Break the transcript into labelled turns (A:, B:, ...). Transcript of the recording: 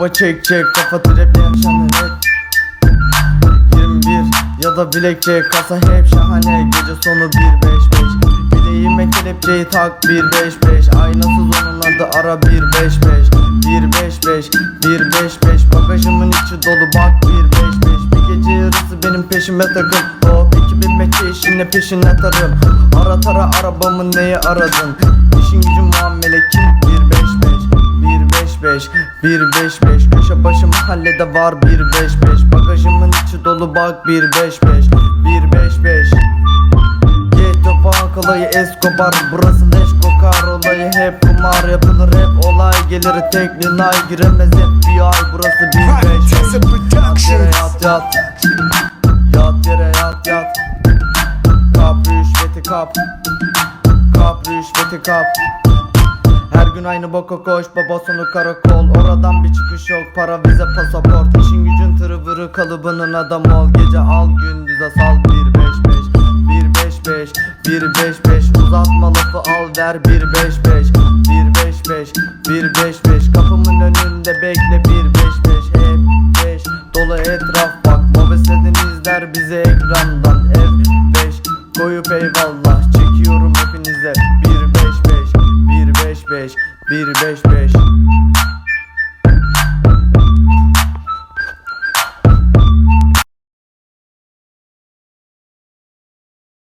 A: baba çek çek kafa yaşanır hep 21 ya da bilekçe kasa hep şahane. Gece sonu 1-5-5 Bileğime kelepçeyi tak 1-5-5 Aynasız adı ara 1-5-5 1-5-5 1-5-5 Bagajımın içi dolu bak 1-5-5 Bir gece yarısı benim peşime takıl. Hop 2000 metre işine peşine tarım Ara tara arabamı neyi aradın? İşin gücün muamele kim 1-5-5 155 155 Köşe başı mahallede var 155 Bagajımın içi dolu bak 155 155 Ghetto punk olayı Escobar Burası leş kokar olayı hep kumar. Yapılır hep olay Gelir. Tekli nay giremez FBI Burası 155
B: Jesse
A: Yat yere yat yat. Yat yere yat yat. Kap rüşveti kap. Kap rüşveti kap gün aynı boka koş baba sonu karakol. Oradan bir çıkış yok para vize pasaport. İşin gücün tırı vırı kalıbının adam ol. Gece al gündüze sal 155 155 155 Uzatma lafı al ver 155 155 155 Kapımın önünde bekle 155 Hep 5 dolu etraf bak Mobeseden izler bizi ekrandan. F5 koyup eyvallah Çekiyorum hepinize 155 155 155